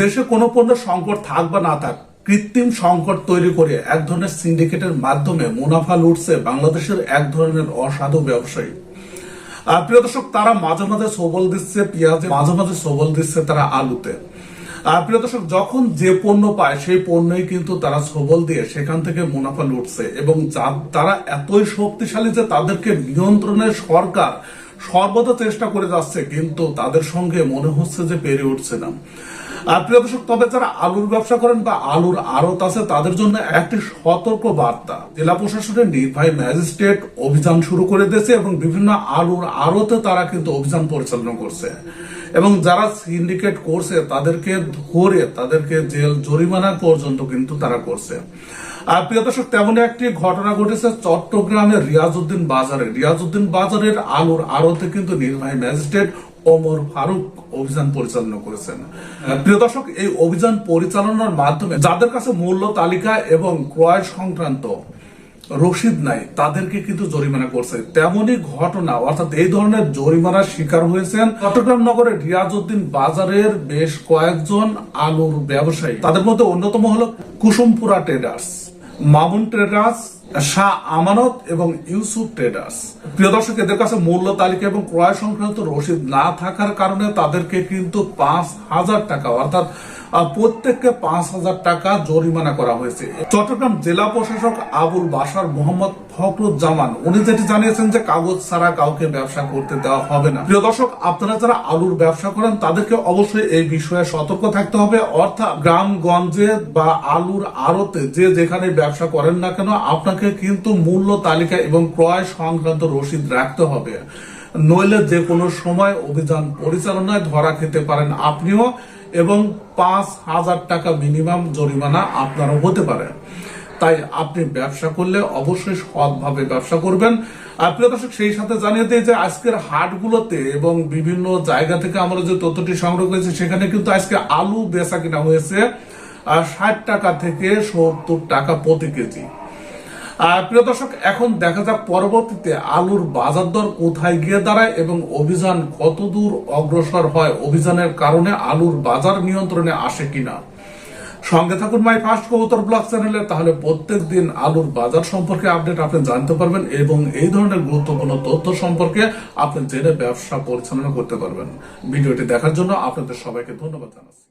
দেশে কোনো পণ্য সংকট থাক বা না থাক, কৃত্রিম সংকট তৈরি করে এক ধরনের সিন্ডিকেটের মাধ্যমে মুনাফা লুটছে বাংলাদেশের এক ধরনের অসাধু ব্যবসায়ী। প্রিয় দর্শক, তারা মাঝে মাঝে সবল দিচ্ছে পেঁয়াজে, মাঝে মাঝে সবল দিচ্ছে তারা আলুতে। প্রিয় দর্শক, যখন যে পণ্য পায় সেই পণ্যই কিন্তু তারা সবল দিয়ে সেখান থেকে মুনাফা লুটছে এবং তারা এতই শক্তিশালী যে তাদেরকে নিয়ন্ত্রণের সরকার সর্বদা চেষ্টা করে যাচ্ছে, কিন্তু তাদের সঙ্গে মনে হচ্ছে যে পেরে উঠছে না। প্রিয় দর্শক তবে যারা আলুর ব্যবসা করেন বা আলুর আড়ত আছে, তাদের জন্য একটি সতর্ক বার্তা জেলা প্রশাসনের নির্বাহী ম্যাজিস্ট্রেট অভিযান শুরু করে দিয়েছে এবং বিভিন্ন আলুর আড়তে তারা কিন্তু অভিযান পরিচালনা করছে। এবং যারা সিন্ডিকেট করছে, তাদেরকে ধরে তাদেরকে জেল জরিমানা পর্যন্ত কিন্তু তারা করছে। আর প্রিয় দর্শক তেমনই একটি ঘটনা ঘটেছে চট্টগ্রামের রিয়াজউদ্দিন বাজারে। রিয়াজউদ্দিন বাজারের আলুর আড়তে কিন্তু নির্বাহী ম্যাজিস্ট্রেট ওমর ফারুক অভিযান পরিচালনা করেছেন। প্রিয় দর্শক, এই অভিযান পরিচালনার মাধ্যমে যাদের কাছে মূল্য তালিকা এবং ক্রয় সংক্রান্ত রসিদ নাই, তাদেরকে কিন্তু জরিমানা করছে। তেমনই ঘটনা, অর্থাৎ এই ধরনের জরিমানার শিকার হয়েছেন চট্টগ্রাম নগরের রিয়াজউদ্দিন বাজারের বেশ কয়েকজন আলুর ব্যবসায়ী। তাদের মধ্যে অন্যতম হলো কুসুমপুরা ট্রেডার্স মামুন ট্রেডার্স শাহ আমানত এবং ইউসুফ ট্রেডার্স। প্রিয় দর্শক, এদের কাছে মূল্য তালিকা এবং ক্রয় সংক্রান্ত রসিদ না থাকার কারণে তাদেরকে কিন্তু পাঁচ হাজার টাকা অর্থাৎ প্রত্যেককে পাঁচ হাজার টাকা জরিমানা করা হয়েছে। চট্টগ্রাম জেলা প্রশাসক আবুল বাসার মোহাম্মদ ফখরুজ্জামান, উনি যেটি জানিয়েছেন যে কাগজ ছাড়া কাউকে ব্যবসা করতে দেওয়া হবে না। প্রিয় দর্শক, আপনারা যারা আলুর ব্যবসা করেন, তাদেরকে অবশ্যই এই বিষয়ে সতর্ক থাকতে হবে। অর্থাৎ গ্রামগঞ্জে বা আলুর আড়তে যে যেখানে ব্যবসা করেন না কেন, আপনাকে কিন্তু মূল্য তালিকা এবং ক্রয় সংক্রান্ত রসিদ রাখতে হবে। নইলে যে কোনো সময় অভিযান পরিচালনায় ধরা খেতে পারেন আপনিও এবং পাঁচ হাজার টাকা মিনিমাম জরিমানা আপনারও হতে পারে। তাই আপনি ব্যবসা করলে অবশ্যই সৎভাবে ব্যবসা করবেন। আর প্রিয় দর্শক, সেই সাথে জানিয়ে দিই যে আজকের হাটগুলোতে এবং বিভিন্ন জায়গা থেকে আমরা যে তথ্যটি সংগ্রহ করেছি, সেখানে কিন্তু আজকে আলু বেচা কিনা হয়েছে ষাট টাকা থেকে সত্তর টাকা প্রতি কেজি। প্রিয় দর্শক, এখন দেখা যাক পরবর্তীতে আলুর বাজার দর কোথায় গিয়ে দাঁড়ায় এবং অভিযান কতদূর অগ্রসর হয়, অভিযানের কারণে আলুর বাজার নিয়ন্ত্রণে আসে কিনা। সঙ্গে থাকুন মাই ফার্স্ট কবুতর ব্লগ চ্যানেলে, তাহলে প্রত্যেক দিন আলুর বাজার সম্পর্কে আপডেট আপনি জানতে পারবেন এবং এই ধরনের গুরুত্বপূর্ণ তথ্য সম্পর্কে আপনি জেনে ব্যবসা পরিচালনা করতে পারবেন। ভিডিওটি দেখার জন্য আপনাদের সবাইকে ধন্যবাদ জানাচ্ছি।